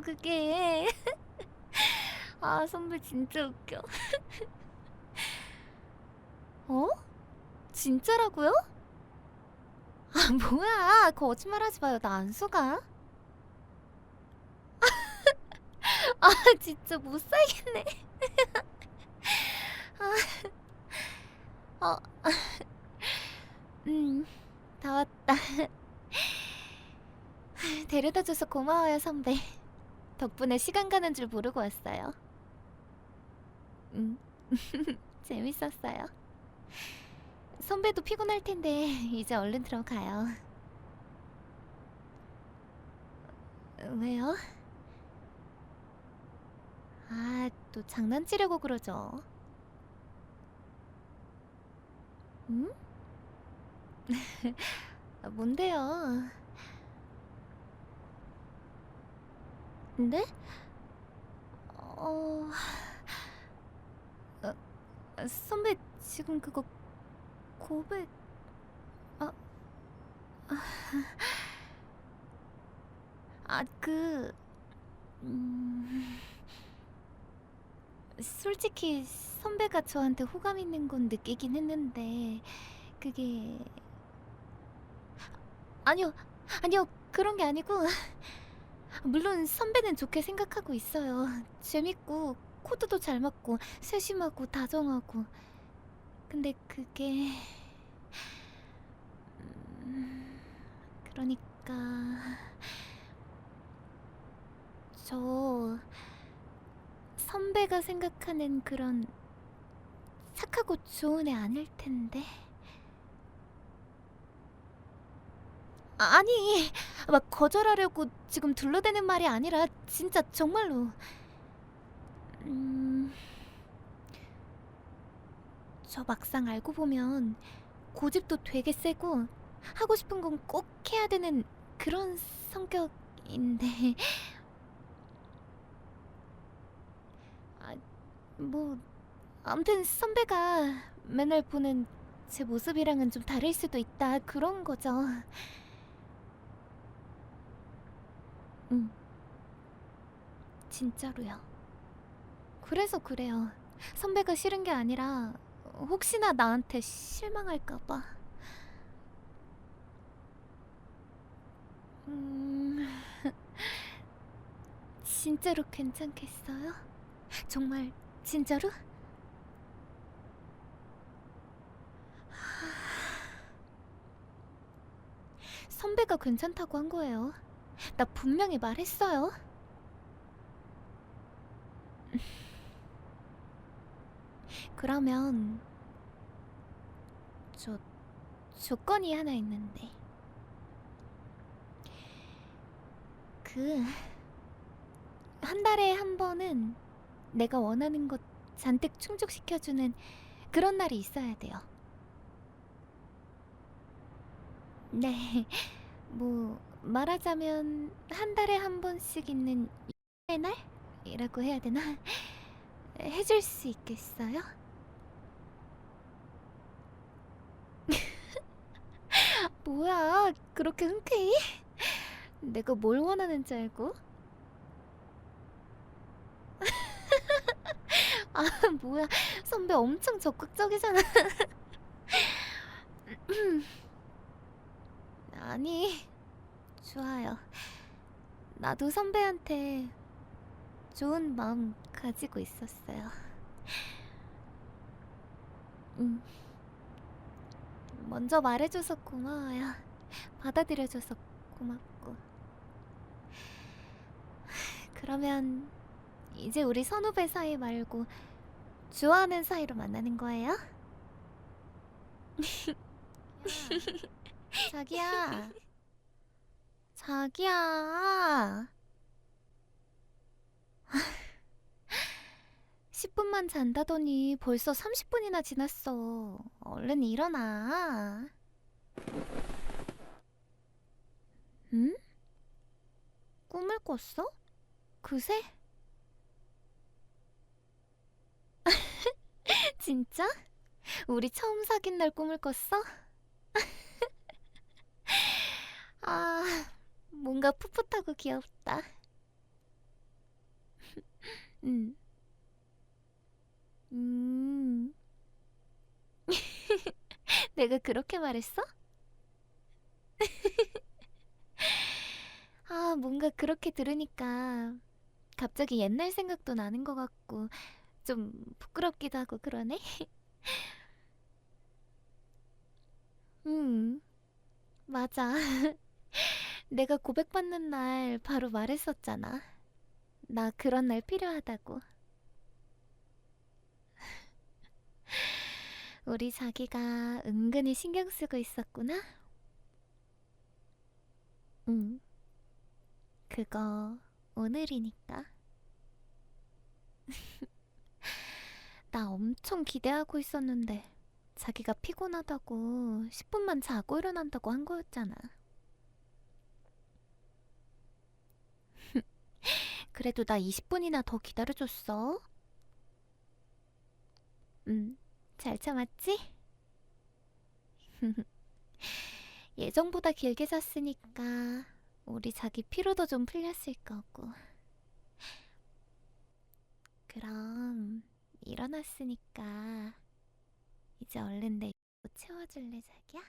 그게. 아, 선배 진짜 웃겨. 어? 진짜라고요? 아, 뭐야. 거짓말 하지 마요. 나 안 속아. 아, 진짜 못 살겠네. 아, 어, 음, 다 왔다. 데려다줘서 고마워요, 선배. 덕분에 시간 가는 줄 모르고 왔어요. 음, 재밌었어요. 선배도 피곤할 텐데 이제 얼른 들어가요. 왜요? 아, 또 장난치려고 그러죠. 음? 아, 뭔데요? 네? 어... 어, 아, 선배 지금 그거 고백... 아... 아, 아 그... 음... 솔직히 선배가 저한테 호감 있는 건 느끼긴 했는데 그게... 아니요, 아니요, 그런 게 아니고 물론 선배는 좋게 생각하고 있어요. 재밌고 코드도 잘 맞고 세심하고 다정하고. 근데 그게 음, 그러니까 저 선배가 생각하는 그런 착하고 좋은 애 아닐 텐데. 아, 아니, 막 거절하려고 지금 둘러대는 말이 아니라 진짜 정말로. 음, 저 막상 알고 보면 고집도 되게 세고 하고 싶은 건 꼭 해야 되는 그런 성격인데. 아, 뭐 아무튼 선배가 맨날 보는 제 모습이랑은 좀 다를 수도 있다 그런 거죠. 응. 진짜로요. 그래서 그래요. 선배가 싫은 게 아니라 혹시나 나한테 실망할까봐. 음... 진짜로 괜찮겠어요? 정말 진짜로? 선배가 괜찮다고 한 거예요. 나 분명히 말했어요. 그러면 저 조건이 하나 있는데 그 한 달에 한 번은 내가 원하는 것 잔뜩 충족시켜주는 그런 날이 있어야 돼요. 네, 뭐 말하자면 한 달에 한 번씩 있는 의 날이라고 해야 되나? 해줄 수 있겠어요? 뭐야, 그렇게 흔쾌히? 내가 뭘 원하는지 알고? 아, 뭐야, 선배 엄청 적극적이잖아. 아니, 좋아요. 나도 선배한테 좋은 마음 가지고 있었어요. 음. 먼저 말해줘서 고마워요. 받아들여줘서 고맙고. 그러면 이제 우리 선후배 사이 말고 좋아하는 사이로 만나는 거예요? 자기야. 자기야. 10분만 잔다더니 벌써 30분이나 지났어. 얼른 일어나. 응? 꿈을 꿨어? 그새? 진짜? 우리 처음 사귄 날 꿈을 꿨어? 아, 뭔가 풋풋하고 귀엽다. 음. 음. 내가 그렇게 말했어? 아, 뭔가 그렇게 들으니까 갑자기 옛날 생각도 나는 것 같고 좀 부끄럽기도 하고 그러네. 음, 맞아. 내가 고백받는 날 바로 말했었잖아. 나 그런 날 필요하다고. 우리 자기가 은근히 신경 쓰고 있었구나. 응. 그거 오늘이니까. 나 엄청 기대하고 있었는데 자기가 피곤하다고 10분만 자고 일어난다고 한 거였잖아. 그래도 나 20분이나 더 기다려줬어. 응, 잘 참았지? 예정보다 길게 잤으니까 우리 자기 피로도 좀 풀렸을 거고. 그럼 일어났으니까 이제 얼른 내 채워줄래 자기야?